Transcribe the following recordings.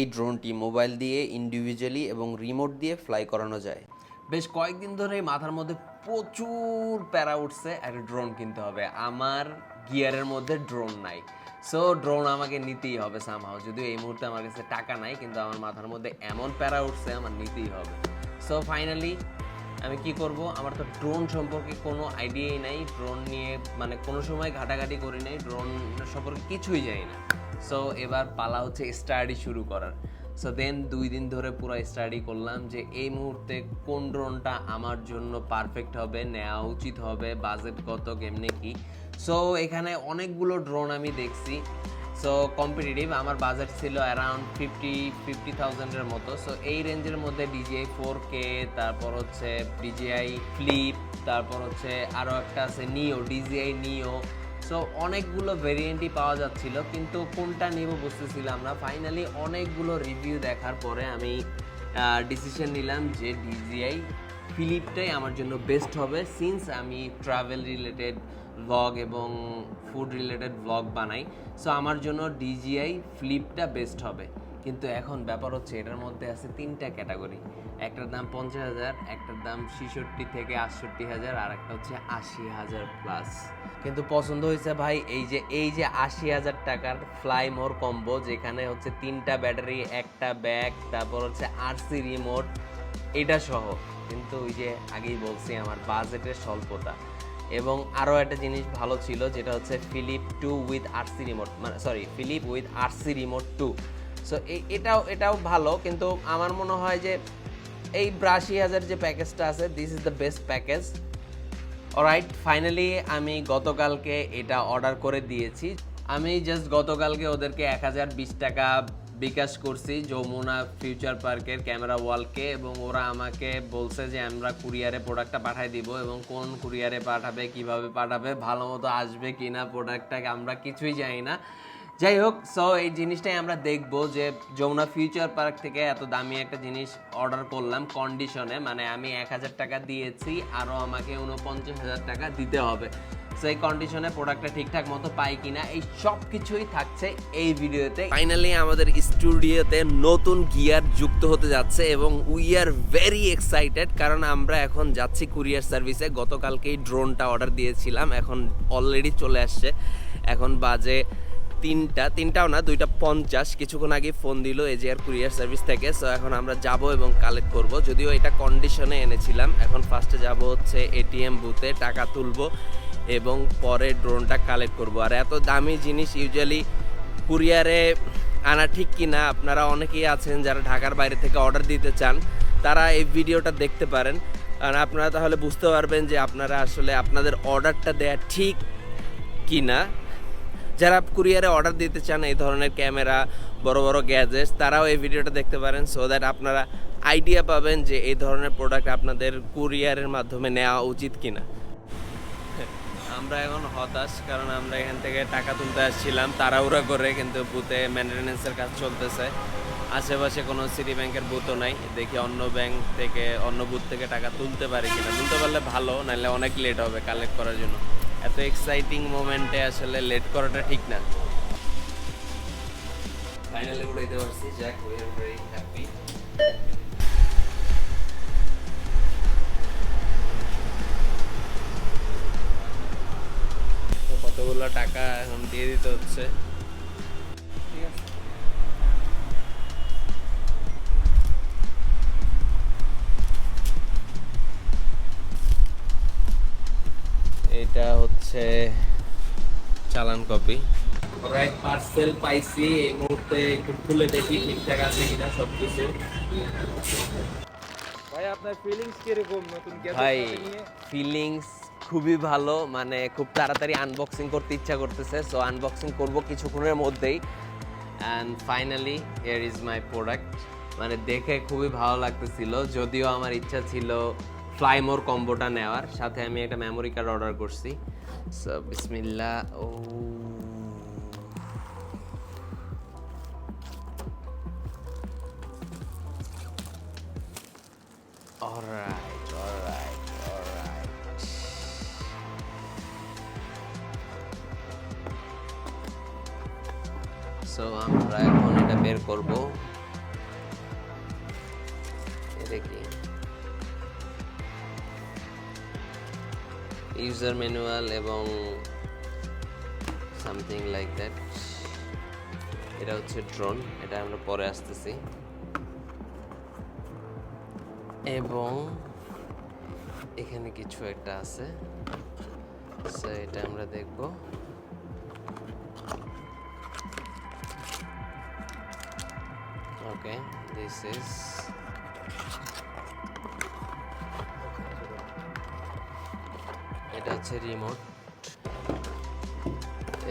এই ড্রোনটি মোবাইল দিয়ে ইন্ডিভিজুয়ালি এবং রিমোট দিয়ে ফ্লাই করানো যায়। বেশ কয়েকদিন ধরে মাথার মধ্যে প্রচুর প্যারা উঠছে, একটা ড্রোন কিনতে হবে। আমার গিয়ারের মধ্যে ড্রোন নাই। সো ড্রোন আমাকে নিতেই হবে সামহাও যদিও এই মুহূর্তে আমার কাছে টাকা নাই, কিন্তু আমার মাথার মধ্যে এমন প্যারা উঠছে, আমার নিতেই হবে। সো ফাইনালি আমি কি করব? আমার তো ড্রোন সম্পর্কে কোনো আইডিয়াই নাই। ড্রোন নিয়ে মানে কোনো সময় ঘাটাঘাটি করি নাই। ড্রোন সম্পর্কে কিছুই জানি না। সো এবার পালা হচ্ছে স্টাডি শুরু করার। সো দেন দুই দিন ধরে পুরো স্টাডি করলাম যে এই মুহূর্তে কোন ড্রোনটা আমার জন্য পারফেক্ট হবে নেওয়া উচিত হবে বাজেট কত, কেমনে কি। সো এখানে অনেকগুলো ড্রোন আমি দেখছি। সো কম্পিটিটিভ আমার বাজেট ছিল অ্যারাউন্ড ফিফটি ফিফটি থাউজেন্ডের মতো। সো এই রেঞ্জের মধ্যে ডিজিআই ফোর কে তারপর হচ্ছে ডিজিআই ফ্লিপ তারপর হচ্ছে আরও একটা আছে নিও ডিজিআই নিও সো অনেকগুলো ভেরিয়েন্টই পাওয়া যাচ্ছিল, কিন্তু কোনটা নেব বুঝতেছিলাম না। ফাইনালি অনেকগুলো রিভিউ দেখার পরে আমি ডিসিশন নিলাম যে ডিজিআই ফিলিপটাই আমার জন্য বেস্ট হবে। সিন্স আমি ট্রাভেল রিলেটেড ব্লগ এবং ফুড রিলেটেড ব্লগ বানাই সো আমার জন্য ডিজিআই ফ্লিপটা বেস্ট হবে। কিন্তু এখন ব্যাপার হচ্ছে এটার মধ্যে আছে তিনটা ক্যাটাগরি। একটার দাম পঞ্চাশ হাজার, একটার দাম ছেষট্টি থেকে আটষট্টি হাজার, আর একটা হচ্ছে আশি হাজার প্লাস কিন্তু পছন্দ হয়েছে ভাই এই যে এই যে আশি হাজার টাকার ফ্লাই মোর কম্বো যেখানে হচ্ছে তিনটা ব্যাটারি, একটা ব্যাগ তারপর হচ্ছে আরসি রিমোট এটা সহ। কিন্তু ওই যে আগেই বলছি, আমার বাজেটের স্বল্পতা। এবং আরও একটা জিনিস ভালো ছিল, যেটা হচ্ছে Flip two with RC remote মানে sorry Flip with RC remote two so এটাও এটাও ভালো, কিন্তু আমার মনে হয় যে এই ব্রাশি হাজার যে প্যাকেজটা আছে this is the best package alright finally আমি গতকালকে এটা অর্ডার করে দিয়েছি। আমি জাস্ট গতকালকে ওদেরকে এক হাজার বিশ টাকা বিকাশ করছি যমুনা ফিউচার পার্কের ক্যামেরা ওয়ালকে, এবং ওরা আমাকে বলছে যে আমরা কুরিয়ারে প্রোডাক্টটা পাঠাই দিব, এবং কোন কুরিয়ারে পাঠাবে, কীভাবে পাঠাবে, ভালো মতো আসবে কিনা প্রোডাক্টটা আমরা কিছুই জানি না। যাই হোক সো এই জিনিসটাই আমরা দেখব যে যমুনা ফিউচার পার্ক থেকে এত দামি একটা জিনিস অর্ডার করলাম কন্ডিশনে মানে আমি এক হাজার টাকা দিয়েছি আরও আমাকে উনপঞ্চাশ হাজার টাকা দিতে হবে। সো এই কন্ডিশনে প্রোডাক্টটা ঠিকঠাক মতো পাই কিনা, এই সব কিছুই থাকছে এই ভিডিওতে। ফাইনালি আমাদের স্টুডিওতে নতুন গিয়ার যুক্ত হতে যাচ্ছে এবং উই আর ভেরি এক্সাইটেড কারণ আমরা এখন যাচ্ছি কুরিয়ার সার্ভিসে গতকালকেই ড্রোনটা অর্ডার দিয়েছিলাম, এখন অলরেডি চলে আসছে। এখন বাজে তিনটা, তিনটাও না, দুইটা পঞ্চাশ। কিছুক্ষণ আগে ফোন দিল এজিআর কুরিয়ার সার্ভিস থেকে। সো এখন আমরা যাব এবং কালেক্ট করব। যদিও এটা কন্ডিশনে এনেছিলাম। এখন ফার্স্টে যাব হচ্ছে এটিএম বুথে টাকা তুলব এবং পরে ড্রোনটা কালেক্ট করব। আর এত দামি জিনিস ইউজুয়ালি কুরিয়ারে আনা ঠিক কি না আপনারা অনেকেই আছেন যারা ঢাকার বাইরে থেকে অর্ডার দিতে চান, তারা এই ভিডিওটা দেখতে পারেন। আর আপনারা তাহলে বুঝতে পারবেন যে আপনারা আসলে আপনাদের অর্ডারটা দেয়া ঠিক কি না যারা কুরিয়ারে অর্ডার দিতে চান এই ধরনের ক্যামেরা, বড় বড় গ্যাজেটস তারাও এই ভিডিওটা দেখতে পারেন সো দ্যাট আপনারা আইডিয়া পাবেন যে এই ধরনের প্রোডাক্ট আপনাদের কুরিয়ারের মাধ্যমে নেওয়া উচিত কিনা। আমরা এখন হতাশ কারণ আমরা এখান থেকে টাকা তুলতে আসছিলাম, তাড়াহুড়া করে কিন্তু বুথে মেনটেন্যান্সের কাজ চলতেছে। আশেপাশে কোনো সিটি ব্যাংকের বুথও নাই, দেখি অন্য ব্যাংক থেকে, অন্য বুথ থেকে টাকা তুলতে পারি কিনা। তুলতে পারলে ভালো, নাহলে অনেক লেট হবে কালেক্ট করার জন্য। এত এক্সাইটিং মোমেন্টে আসলে লেট করাটা ঠিক না। ফাইনালি উড়াইতে পারছি জ্যাক উই আর ভেরি হ্যাপি কতগুলো টাকা এখন দিয়ে দিতে হচ্ছে? এটা হচ্ছে চালান কপি। রাইট পার্সেল পাইছি এই মুহূর্তে একটু খুলে দেখি ঠিকঠাক আছে কিনা সব কিছু ভাই আপনার ফিলিংস কীরকম? নতুন গ্যাজেট ভাই ফিলিংস খুবই ভালো মানে খুব তাড়াতাড়ি আনবক্সিং করতে ইচ্ছা করতেছে সো আনবক্সিং করব কিছুক্ষণের মধ্যেই। And finally here is my product মানে দেখে খুবই ভালো লাগতেছিল যদিও আমার ইচ্ছা ছিল ফ্লাইমোর কম্বোটা নেওয়ার। সাথে আমি একটা মেমোরি কার্ড অর্ডার করছি। সো বিসমিল্লা ও। Alright, আমরা এখন এটা বের করব। ইউজার ম্যানুয়াল এবং সামথিং লাইক দ্যাট এটা হচ্ছে ড্রোন এটা আমরা পরে আসতেছি। এবং এখানে কিছু একটা আছে। সো এটা আমরা দেখব। ওকে দিস ইজ হচ্ছে রিমোট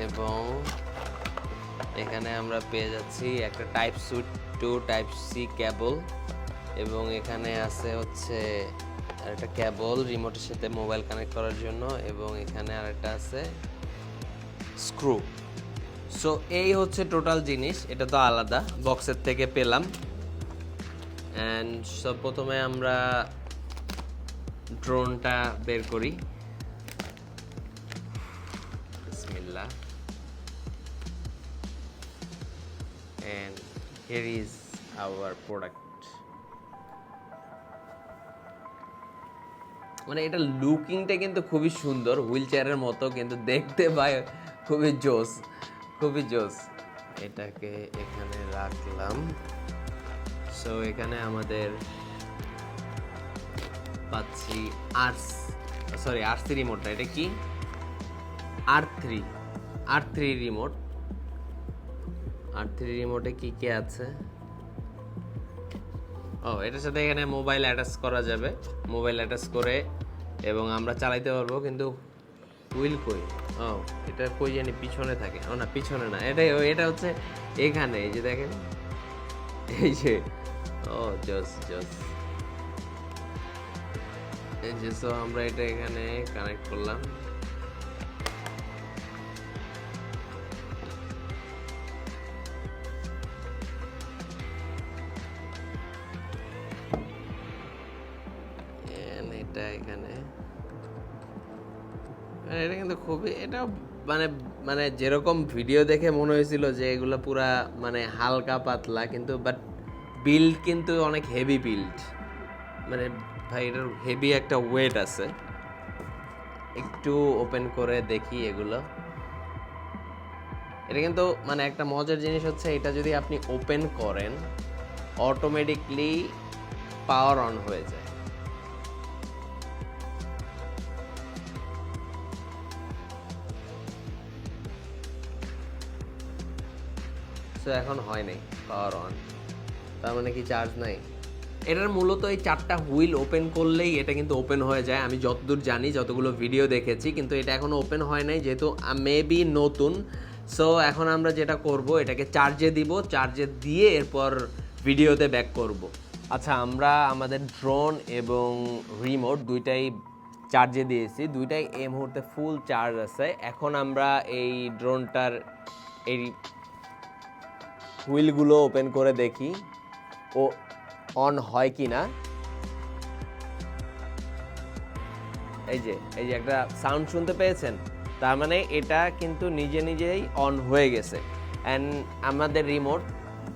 এবং এখানে আমরা পেয়ে যাচ্ছি একটা type C to type C cable এবং এখানে আছে হচ্ছে একটা কেবল রিমোটের সাথে মোবাইল কানেক্ট করার জন্য। এবং এখানে আরেকটা আছে স্ক্রু সো এই হচ্ছে টোটাল জিনিস। এটা তো আলাদা। বক্সের থেকে পেলাম। অ্যান্ড সব প্রথমে আমরা ড্রোনটা বের করি। Here is our product. মানে এটা লুকিংটা কিন্তু খুবই সুন্দর হুইল চেয়ারের মতো কিন্তু দেখতে ভাই খুবই জোস খুবই জোস। এটাকে এখানে রাখলাম। সো এখানে আমাদের পাচ্ছি আর্স সরি আর থ্রি রিমোট না এটা কি? R three R three remote R three রিমোটে কি কি আছে? ও এটার সাথে এখানে মোবাইল অ্যাটাচ করা যাবে। মোবাইল অ্যাটাচ করে এবং আমরা চালাইতে পারব, কিন্তু হুইল কই? ও এটা কই জানি পিছনে থাকে। ও না, পিছনে না। এটা এটা হচ্ছে এখানে, এই যে দেখেন। এই যে ও জস জস এই যে সো আমরা এটা এখানে কানেক্ট করলাম। মানে মানে যেরকম ভিডিও দেখে মনে হয়েছিল যে এগুলো পুরা মানে হালকা পাতলা, কিন্তু বাট বিল্ড কিন্তু অনেক হেভি বিল্ড মানে ভাই, এটার হেভি একটা ওয়েট আছে। একটু ওপেন করে দেখি এগুলো। এটা কিন্তু মানে একটা মজার জিনিস হচ্ছে, এটা যদি আপনি ওপেন করেন অটোমেটিকলি পাওয়ার অন হয়ে যায়। এখন হয় নাই পাওয়ার অন তার মানে কি চার্জ নাই? এটার মূলত এই চারটা হুইল ওপেন করলেই এটা কিন্তু ওপেন হয়ে যায়। আমি যতদূর জানি, যতগুলো ভিডিও দেখেছি, কিন্তু এটা এখনও ওপেন হয় নাই, যেহেতু মেবি নতুন। সো এখন আমরা যেটা করব, এটাকে চার্জে দিব চার্জে দিয়ে এরপর ভিডিওতে ব্যাক করব। আচ্ছা আমরা আমাদের ড্রোন এবং রিমোট দুইটাই চার্জে দিয়েছি। দুইটাই এই মুহূর্তে ফুল চার্জ আছে। এখন আমরা এই ড্রোনটার এই হুইলগুলো ওপেন করে দেখি, ও অন হয় কি না। এই যে এই যে একটা সাউন্ড শুনতে পেয়েছেন? তার মানে এটা কিন্তু নিজে নিজেই অন হয়ে গেছে। অ্যান্ড আমাদের রিমোট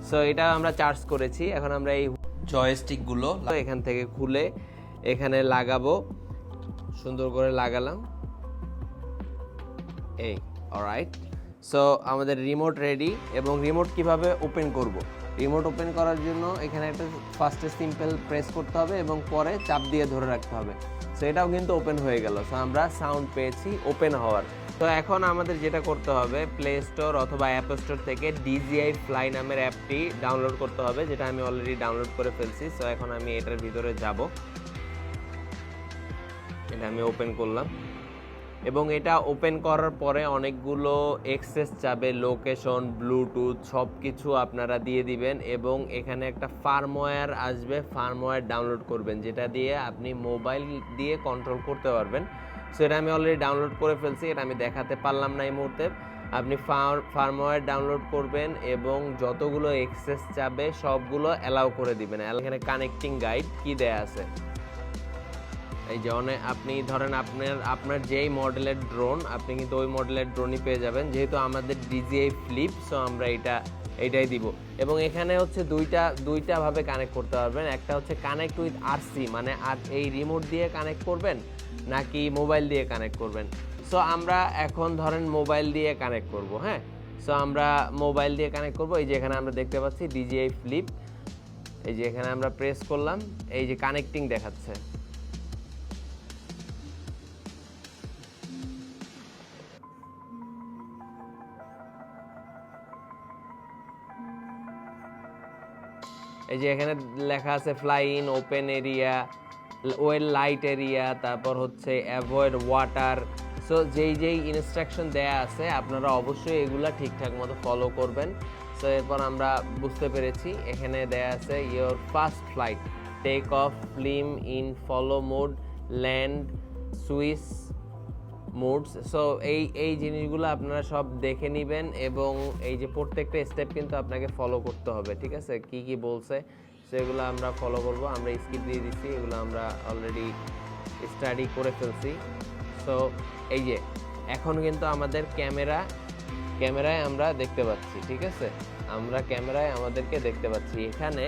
সো এটা আমরা চার্জ করেছি। এখন আমরা এই জয়স্টিকগুলো এখান থেকে খুলে এখানে লাগাবো। সুন্দর করে লাগালাম। এই অলরাইট সো আমাদের রিমোট রেডি এবং রিমোট কীভাবে ওপেন করব? রিমোট ওপেন করার জন্য এখানে একটা ফার্স্টে সিম্পল প্রেস করতে হবে এবং পরে চাপ দিয়ে ধরে রাখতে হবে। সো এটাও কিন্তু ওপেন হয়ে গেল। সো আমরা সাউন্ড পেয়েছি ওপেন হওয়ার। তো এখন আমাদের যেটা করতে হবে প্লে স্টোর অথবা অ্যাপ স্টোর থেকে ডিজিআই ফ্লাই নামের অ্যাপটি ডাউনলোড করতে হবে, যেটা আমি অলরেডি ডাউনলোড করে ফেলছি। সো এখন আমি এটার ভিতরে যাব। এটা আমি ওপেন করলাম। এবং এটা ওপেন করার পরে অনেকগুলো এক্সেস চাবে লোকেশন ব্লুটুথ সব কিছু আপনারা দিয়ে দিবেন এবং এখানে একটা ফার্মওয়্যার আসবে ফার্মওয়্যার ডাউনলোড করবেন, যেটা দিয়ে আপনি মোবাইল দিয়ে কন্ট্রোল করতে পারবেন। সো এটা আমি অলরেডি ডাউনলোড করে ফেলছি, এটা আমি দেখাতে পারলাম না এই মুহূর্তে। আপনি ফার্মওয়্যার ডাউনলোড করবেন এবং যতগুলো এক্সেস চাবে সবগুলো অ্যালাউ করে দিবেন। এখানে কানেক্টিং গাইড কি দেয়া আছে? এই যে অনেক আপনি ধরেন আপনার আপনার যেই মডেলের ড্রোন আপনি কিন্তু ওই মডেলের ড্রোনই পেয়ে যাবেন। যেহেতু আমাদের ডিজিআই ফ্লিপ সো আমরা এটা এইটাই দিব। এবং এখানে হচ্ছে দুইটা দুইটা ভাবে কানেক্ট করতে পারবেন। একটা হচ্ছে কানেক্ট উইথ আরসি মানে আর এই রিমোট দিয়ে কানেক্ট করবেন, নাকি মোবাইল দিয়ে কানেক্ট করবেন। সো আমরা এখন ধরেন মোবাইল দিয়ে কানেক্ট করব হ্যাঁ? সো আমরা মোবাইল দিয়ে কানেক্ট করব। এই যে এখানে আমরা দেখতে পাচ্ছি ডিজিআই ফ্লিপ এই যে এখানে আমরা প্রেস করলাম। এই যে কানেক্টিং দেখাচ্ছে। এই যে এখানে লেখা আছে fly in open area well lit area তারপর হচ্ছে অ্যাভয়েড ওয়াটার সো যেই যেই ইনস্ট্রাকশন দেয়া আছে, আপনারা অবশ্যই এগুলা ঠিকঠাক মতো ফলো করবেন। সো এরপর আমরা বুঝতে পেরেছি, এখানে দেয়া আছে your first flight take off film in follow mode land switch modes so এই এই জিনিসগুলো আপনারা সব দেখে নেবেন এবং এই যে প্রত্যেকটা স্টেপ কিন্তু আপনাকে ফলো করতে হবে, ঠিক আছে? কি কি বলছে সেগুলো আমরা ফলো করব। আমরা স্কিপ দিয়ে দিচ্ছি এগুলো আমরা অলরেডি স্টাডি করে ফেলছি। সো এই যে, এখন কিন্তু আমাদের ক্যামেরা, ক্যামেরায় আমরা দেখতে পাচ্ছি, ঠিক আছে? আমরা ক্যামেরায় আমাদেরকে দেখতে পাচ্ছি। এখানে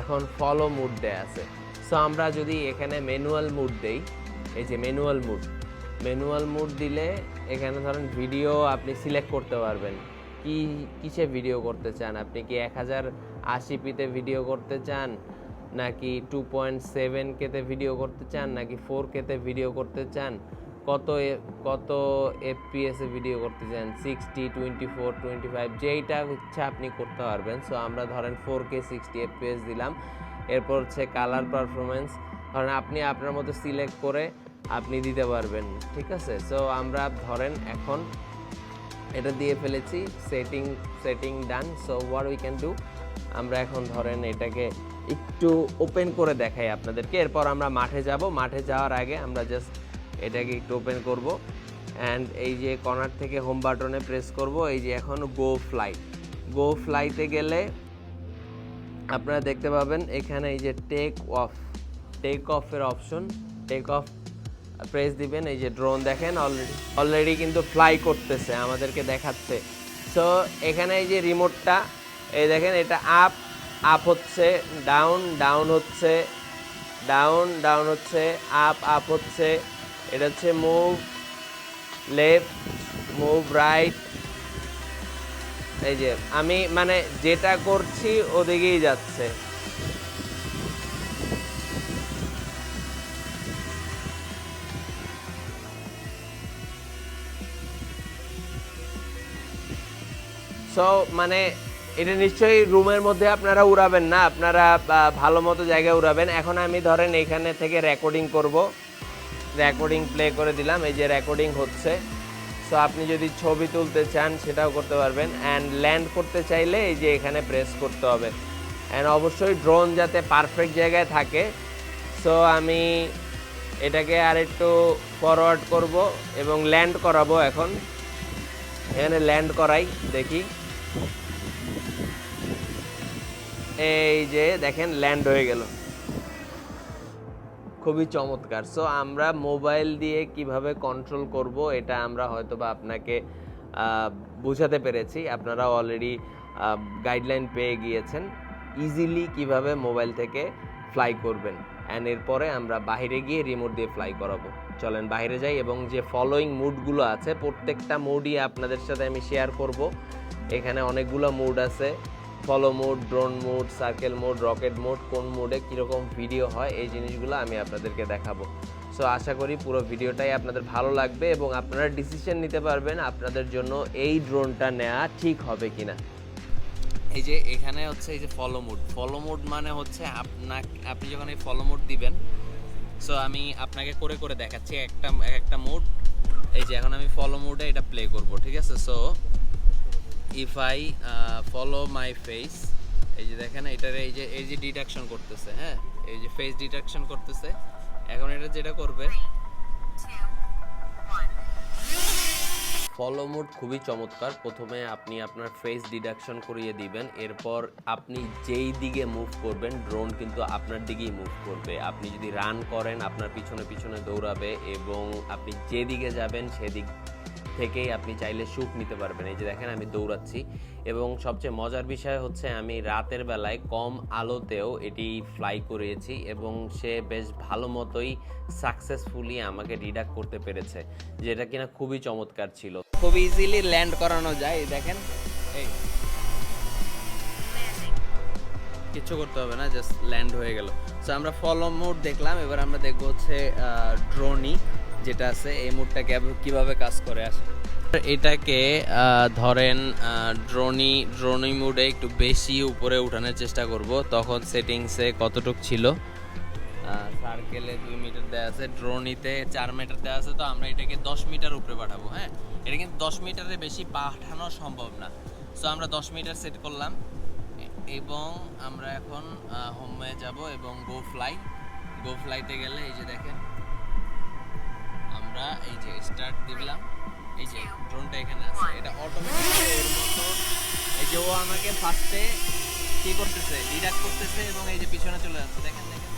এখন ফলো মুড দেয়া আছে। সো আমরা যদি এখানে ম্যানুয়াল মুড দেই, এই যে ম্যানুয়াল মুড ম্যানুয়াল মোড দিলে এখানে ধরেন ভিডিও আপনি সিলেক্ট করতে পারবেন। কি, কিসে ভিডিও করতে চান? আপনি কি এক হাজার আশি পিতে ভিডিও করতে চান? নাকি টু পয়েন্ট সেভেন কেতে ভিডিও করতে চান? নাকি ফোর কেতে ভিডিও করতে চান? কত কত এফপিএস ভিডিও করতে চান? Sixty twenty four twenty five যেইটা ইচ্ছা আপনি করতে পারবেন। সো আমরা ধরেন ফোর কে সিক্সটি এফপিএস দিলাম। এরপর হচ্ছে কালার পারফরমেন্স ধরেন আপনি আপনার মতো সিলেক্ট করে আপনি দিতে পারবেন, ঠিক আছে? সো আমরা ধরেন এখন এটা দিয়ে ফেলেছি setting setting done so what we can do আমরা এখন ধরেন এটাকে একটু ওপেন করে দেখাই আপনাদেরকে। এরপর আমরা মাঠে যাব। মাঠে যাওয়ার আগে আমরা জাস্ট এটাকে একটু ওপেন করব। অ্যান্ড এই যে কর্নার থেকে হোম বাটনে প্রেস করব। এই যে এখন গো ফ্লাই গো ফ্লাইতে গেলে আপনারা দেখতে পাবেন এখানে এই যে টেক অফ টেক অফের অপশন টেক অফ প্রেস দিবেন, এই যে ড্রোন দেখেন অলরেডি অলরেডি কিন্তু ফ্লাই করতেছে, আমাদেরকে দেখাচ্ছে। সো এখানে এই যে রিমোটটা এই দেখেন, এটা আপ আপ হচ্ছে ডাউন ডাউন হচ্ছে ডাউন ডাউন হচ্ছে আপ আপ হচ্ছে, এটা হচ্ছে মুভ লেফট মুভ রাইট এই যে, আমি মানে যেটা করছি, ওদিকেই যাচ্ছে। সো মানে এটা নিশ্চয়ই রুমের মধ্যে আপনারা উড়াবেন না, আপনারা ভালো মতো জায়গায় উড়াবেন। এখন আমি ধরেন এখানে থেকে রেকর্ডিং করব। রেকর্ডিং প্লে করে দিলাম, এই যে রেকর্ডিং হচ্ছে। সো আপনি যদি ছবি তুলতে চান, সেটাও করতে পারবেন। অ্যান্ড ল্যান্ড করতে চাইলে এই যে এখানে প্রেস করতে হবে। অ্যান্ড অবশ্যই ড্রোন যাতে পারফেক্ট জায়গায় থাকে। সো আমি এটাকে আর একটু ফরওয়ার্ড করব এবং ল্যান্ড করাবো এখন। এখানে ল্যান্ড করাই, দেখি। এই যে দেখেন ল্যান্ড হয়ে গেল। খুবই চমৎকার। সো আমরা মোবাইল দিয়ে কীভাবে কন্ট্রোল করব, এটা আমরা হয়তো বা আপনাকে বোঝাতে পেরেছি। আপনারা অলরেডি গাইডলাইন পেয়ে গিয়েছেন। ইজিলি কীভাবে মোবাইল থেকে ফ্লাই করবেন। অ্যান্ড এরপরে আমরা বাইরে গিয়ে রিমোট দিয়ে ফ্লাই করাবো। চলেন বাইরে যাই এবং যে ফলোয়িং মুডগুলো আছে, প্রত্যেকটা মুডই আপনাদের সাথে আমি শেয়ার করব। এখানে অনেকগুলো মুড আছে। Follow mode drone mode circle mode rocket mode কোন মোডে কীরকম ভিডিও হয়, এই জিনিসগুলো আমি আপনাদেরকে দেখাবো। সো আশা করি পুরো ভিডিওটাই আপনাদের ভালো লাগবে এবং আপনারা ডিসিশন নিতে পারবেন আপনাদের জন্য এই ড্রোনটা নেওয়া ঠিক হবে কি না এই যে এখানে হচ্ছে এই যে ফলো মোড ফলো মোড মানে হচ্ছে আপনাকে, আপনি যখন এই ফলো মোড দিবেন সো আমি আপনাকে করে করে দেখাচ্ছি একটা একটা মোড এই যে এখন আমি ফলো মোডে এটা প্লে করব, ঠিক আছে? So if I follow my face এই যে দেখেন, এটার এই যে এই যে ডিটেকশন করতেছে হ্যাঁ? এই যে ফেস ডিটেকশন করতেছে, এখন এটা যেটা করবে ফলো মোড খুবই চমৎকার। প্রথমে আপনি আপনার ফেস ডিডাকশন করিয়ে দিবেন, এরপর আপনি যেই দিকে মুভ করবেন ড্রোন কিন্তু আপনার দিকেই মুভ করবে। আপনি যদি রান করেন, আপনার পিছনে পিছনে দৌড়াবে এবং আপনি যেদিকে যাবেন, সেদিক থেকেই আপনি চাইলে সুখ নিতে পারবেন। এই যে দেখেন আমি দৌড়াচ্ছি এবং সবচেয়ে মজার বিষয় হচ্ছে আমি রাতের বেলায় কম আলোতেও এটি ফ্লাই করিয়েছি এবং সে বেশ ভালো মতোই সাকসেসফুলি আমাকে রিডাক্ট করতে পেরেছে, যেটা কিনা খুবই চমৎকার ছিল। খুব ইজিলি ল্যান্ড করানো যায় দেখেন। এই। কিছু করতে হবে না জাস্ট ল্যান্ড হয়ে গেল। সো আমরা ফলো মোড দেখলাম, এবার আমরা দেখব হচ্ছে ড্রোনি যেটা আছে, এই মোডটা কীভাবে কাজ করে? আসে। এটাকে ধরেন ড্রোনি ড্রোনি মুডে একটু বেশি উপরে উঠানোর চেষ্টা করব। তখন সেটিংসে কতটুক ছিল? সার্কেলে দুই মিটার দেওয়া আছে ড্রোনিতে চার মিটার দেওয়া আছে, তো আমরা এটাকে দশ মিটার উপরে পাঠাবো হ্যাঁ? এটা কিন্তু দশ মিটারের বেশি পাঠানো সম্ভব না। সো আমরা দশ মিটার সেট করলাম। এবং আমরা এখন হোমে যাব এবং গো ফ্লাই গো ফ্লাইতে গেলে, এই যে দেখেন আমরা এই যে স্টার্ট দিলাম। এই যে ড্রোনটা এখানে আছে, এটা অটোমেটিক এর মতো। এই যে ও আমাকে ফার্স্টে কি করতেছে ডিডাক্ট করতেছে এবং এই যে পিছনে চলে যাচ্ছে। দেখেন দেখেন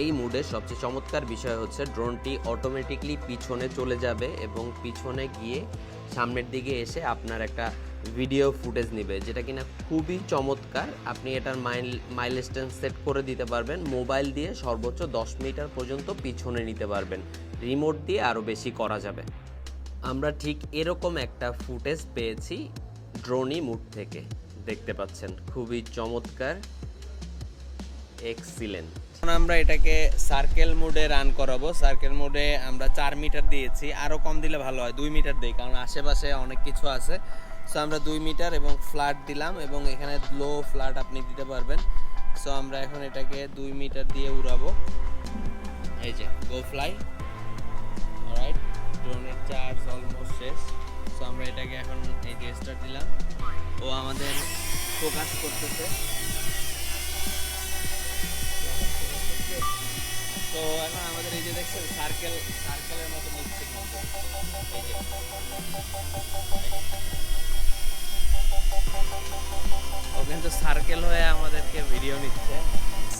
এই মুডের সবচেয়ে চমৎকার বিষয় হচ্ছে ড্রোনটি অটোমেটিকলি পিছনে চলে যাবে এবং পিছনে গিয়ে সামনের দিকে এসে আপনার একটা ভিডিও ফুটেজ নেবে, যেটা কিনা খুবই চমৎকার। আপনি এটার মাইল মাইলস্টোন সেট করে দিতে পারবেন মোবাইল দিয়ে সর্বোচ্চ দশ মিটার পর্যন্ত পিছনে নিতে পারবেন। রিমোট দিয়ে আরও বেশি করা যাবে। আমরা ঠিক এরকম একটা ফুটেজ পেয়েছি ড্রোনি মুড থেকে, দেখতে পাচ্ছেন। খুবই চমৎকার এক্সিলেন্ট এখন আমরা এটাকে সার্কেল মোডে রান করাবো। সার্কেল মোডে আমরা চার মিটার দিয়েছি। আরও কম দিলে ভালো হয়, দুই মিটার দিই, কারণ আশেপাশে অনেক কিছু আছে। সো আমরা দুই মিটার এবং ফ্ল্যাট দিলাম এবং এখানে লো ফ্ল্যাট আপনি দিতে পারবেন। সো আমরা এখন এটাকে দুই মিটার দিয়ে উড়াবো। এই যে গো ফ্লাই রাইট ড্রোনের চার্জ অলমোস্ট শেষ। সো আমরা এটাকে এখন এই যে স্টার্ট দিলাম। ও আমাদের ফোকাস করতেছে। তো এখন আমাদের এই যে দেখছেন সার্কেল সার্কেলের মতো যে। ও কিন্তু সার্কেল হয়ে আমাদেরকে ভিডিও নিচ্ছে।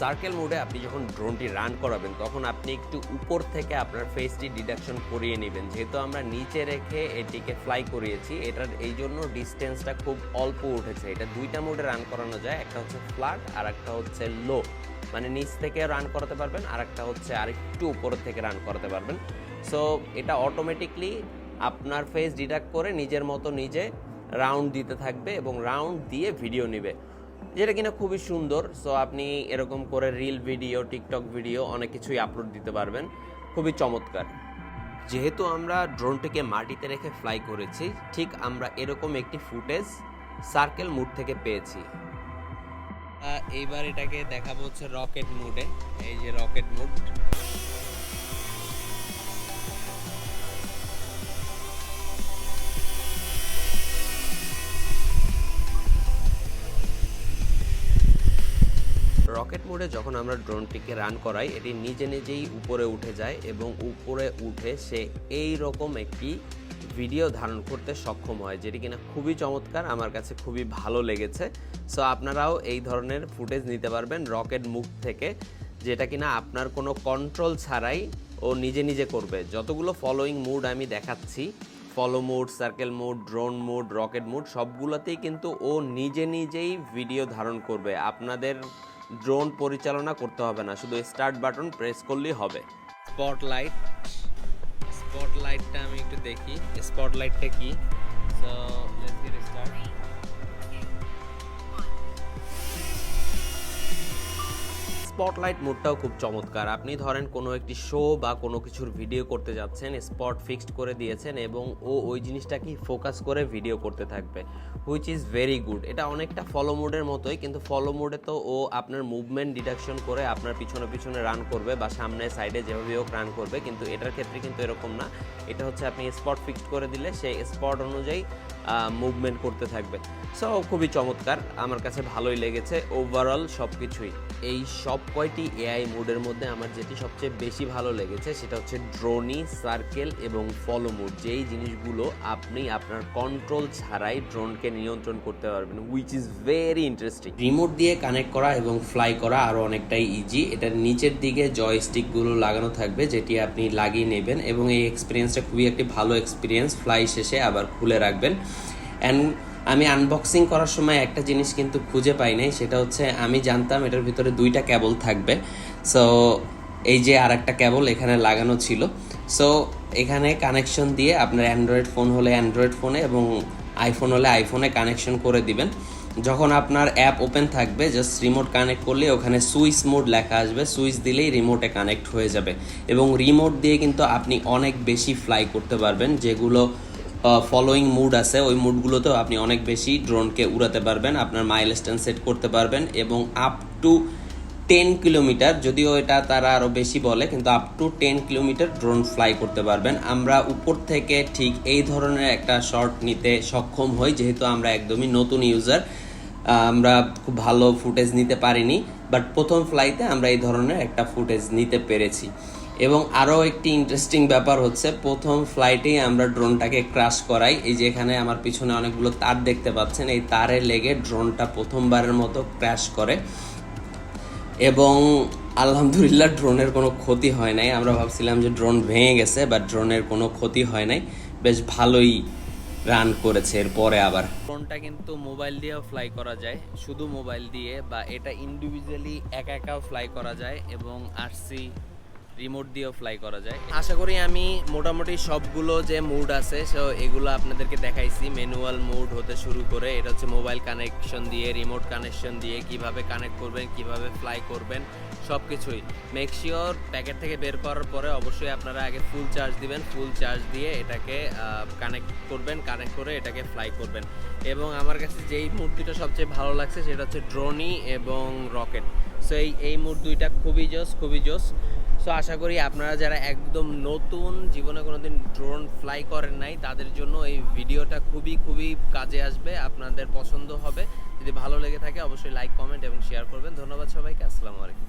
সার্কেল মোডে আপনি যখন ড্রোনটি রান করাবেন, তখন আপনি একটু উপর থেকে আপনার ফেসটি ডিডাকশন করিয়ে নেবেন। যেহেতু আমরা নিচে রেখে এটিকে ফ্লাই করিয়েছি, এটার এই জন্য ডিস্টেন্সটা খুব অল্প উঠেছে। এটা দুইটা মোডে রান করানো যায়, একটা হচ্ছে ফ্ল্যাট আর একটা হচ্ছে লো মানে নিচ থেকে রান করাতে পারবেন আর একটা হচ্ছে আরেকটু উপর থেকে রান করাতে পারবেন। সো এটা অটোমেটিকলি আপনার ফেস ডিডাক্ট করে নিজের মতো নিজে রাউন্ড দিতে থাকবে এবং রাউন্ড দিয়ে ভিডিও নেবে। যেটা কিনা খুবই সুন্দর। সো আপনি এরকম করে রিল ভিডিও টিকটক ভিডিও অনেক কিছুই আপলোড দিতে পারবেন। খুবই চমৎকার। যেহেতু আমরা ড্রোনটিকে মাটিতে রেখে ফ্লাই করেছি, ঠিক আমরা এরকম একটি ফুটেজ সার্কেল মুড থেকে পেয়েছি। এইবার এটাকে দেখাবো হচ্ছে রকেট মুডে। এই যে রকেট মুড। রকেট মোডে যখন আমরা ড্রোনটিকে রান করাই, এটি নিজে নিজেই উপরে উঠে যায় এবং উপরে উঠে সে এই রকম একটি ভিডিও ধারণ করতে সক্ষম হয়, যেটি কিনা খুবই চমৎকার, আমার কাছে খুবই ভালো লেগেছে। সো আপনারাও এই ধরনের ফুটেজ নিতে পারবেন রকেট মুভ থেকে, যেটা কিনা আপনার কোনো কন্ট্রোল ছাড়াই ও নিজে নিজে করবে। যতগুলো ফলোয়িং মুড আমি দেখাচ্ছি follow mode circle mode drone mode rocket mode সবগুলোতেই কিন্তু ও নিজে নিজেই ভিডিও ধারণ করবে। আপনাদের ড্রোন পরিচালনা করতে হবে না, শুধু স্টার্ট বাটন প্রেস করলেই হবে। স্পটলাইট স্পটলাইটটা আমি একটু দেখি স্পটলাইটটা কি? So let's get start spotlight মোডটাও খুব চমৎকার। আপনি ধরেন কোনো একটি শো বা কোনো কিছুর ভিডিও করতে যাচ্ছেন স্পট ফিক্সড করে দিয়েছেন এবং ও ওই জিনিসটাকেই ফোকাস করে ভিডিও করতে থাকবে হুইচ ইজ ভেরি গুড এটা অনেকটা ফলো মোডের মতোই, কিন্তু ফলো মোডে তো ও আপনার মুভমেন্ট ডিডাকশন করে আপনার পিছনে পিছনে রান করবে বা সামনে সাইডে যেভাবে হোক রান করবে, কিন্তু এটার ক্ষেত্রে কিন্তু এরকম না। এটা হচ্ছে আপনি স্পট ফিক্সড করে দিলে সেই স্পট অনুযায়ী মুভমেন্ট করতে থাকবে। সো খুবই চমৎকার। আমার কাছে ভালোই লেগেছে। ওভারঅল সব কিছুই এই সব কয়টি এআই মোডের মধ্যে আমার যেটি সবচেয়ে বেশি ভালো লেগেছে, সেটা হচ্ছে ড্রোনি সার্কেল এবং ফলো মোড যেই জিনিসগুলো আপনি আপনার কন্ট্রোল ছাড়াই ড্রোনকে নিয়ন্ত্রণ করতে পারবেন which is very interesting remote দিয়ে কানেক্ট করা এবং ফ্লাই করা আরও অনেকটাই ইজি এটার নিচের দিকে জয়স্টিকগুলো লাগানো থাকবে, যেটি আপনি লাগিয়ে নেবেন এবং এই এক্সপিরিয়েন্সটা খুবই একটি ভালো এক্সপিরিয়েন্স ফ্লাই শেষে আবার খুলে রাখবেন। অ্যান্ড আমি আনবক্সিং করার সময় একটা জিনিস কিন্তু খুঁজে পাই নাই, সেটা হচ্ছে আমি জানতাম এটার ভিতরে দুইটা ক্যাবল থাকবে। সো এই যে আর একটা ক্যাবল এখানে লাগানো ছিল। সো এখানে কানেকশন দিয়ে আপনার অ্যান্ড্রয়েড ফোন হলে অ্যান্ড্রয়েড ফোনে এবং আইফোন হলে আইফোনে কানেকশন করে দিবেন। যখন আপনার অ্যাপ ওপেন থাকবে জাস্ট রিমোট কানেক্ট করলে ওখানে সুইচ মোড লেখা আসবে। সুইচ দিলেই রিমোটে কানেক্ট হয়ে যাবে। এবং রিমোট দিয়ে কিন্তু আপনি অনেক বেশি ফ্লাই করতে পারবেন, যেগুলো ফলোয়িং মুড আছে, ওই মুডগুলোতেও আপনি অনেক বেশি ড্রোনকে উড়াতে পারবেন, আপনার মাইল স্ট্যান্ড সেট করতে পারবেন এবং আপ টু টেন কিলোমিটার যদিও এটা তারা আরও বেশি বলে, কিন্তু up to ten kilometre drone fly করতে পারবেন। আমরা উপর থেকে ঠিক এই ধরনের একটা শট নিতে সক্ষম হই, যেহেতু আমরা একদমই নতুন ইউজার আমরা খুব ভালো ফুটেজ নিতে পারিনি বাট প্রথম ফ্লাইতে আমরা এই ধরনের একটা ফুটেজ নিতে পেরেছি। এবং আরও একটি ইন্টারেস্টিং ব্যাপার হচ্ছে, প্রথম ফ্লাইটেই আমরা ড্রোনটাকে ক্রাশ করাই। এই যে এখানে আমার পিছনে অনেকগুলো তার দেখতে পাচ্ছেন, এই তারে লেগে ড্রোনটা প্রথমবারের মতো ক্র্যাশ করে। এবং আলহামদুলিল্লাহ ড্রোনের কোনো ক্ষতি হয় নাই। আমরা ভাবছিলাম যে ড্রোন ভেঙে গেছে বা ড্রোনের কোনো ক্ষতি হয় নাই। বেশ ভালোই রান করেছে, এরপরে আবার। ড্রোনটা কিন্তু মোবাইল দিয়েও ফ্লাই করা যায়, শুধু মোবাইল দিয়ে বা এটা ইন্ডিভিজুয়ালি একা একাও ফ্লাই করা যায় এবং আরসি রিমোট দিয়েও ফ্লাই করা যায়। আশা করি আমি মোটামুটি সবগুলো যে মুড আছে সো এগুলো আপনাদেরকে দেখাইছি। ম্যানুয়াল মুড হতে শুরু করে এটা হচ্ছে মোবাইল কানেকশন দিয়ে রিমোট কানেকশন দিয়ে কীভাবে কানেক্ট করবেন, কীভাবে ফ্লাই করবেন সব কিছুই মেক শিওর প্যাকেট থেকে বের করার পরে অবশ্যই আপনারা আগে ফুল চার্জ দিবেন। ফুল চার্জ দিয়ে এটাকে কানেক্ট করবেন কানেক্ট করে এটাকে ফ্লাই করবেন। এবং আমার কাছে যেই মুড দুটো সবচেয়ে ভালো লাগছে, সেটা হচ্ছে ড্রোনি এবং রকেট সো এই এই মুড দুইটা খুবই জোস খুবই জোস। সো আশা করি আপনারা যারা একদম নতুন, জীবনে কোনো দিন ড্রোন ফ্লাই করেন নাই, তাদের জন্য এই ভিডিওটা খুবই খুবই কাজে আসবে, আপনাদের পছন্দ হবে। যদি ভালো লেগে থাকে, অবশ্যই লাইক কমেন্ট এবং শেয়ার করবেন। ধন্যবাদ সবাইকে, আসসালামু আলাইকুম।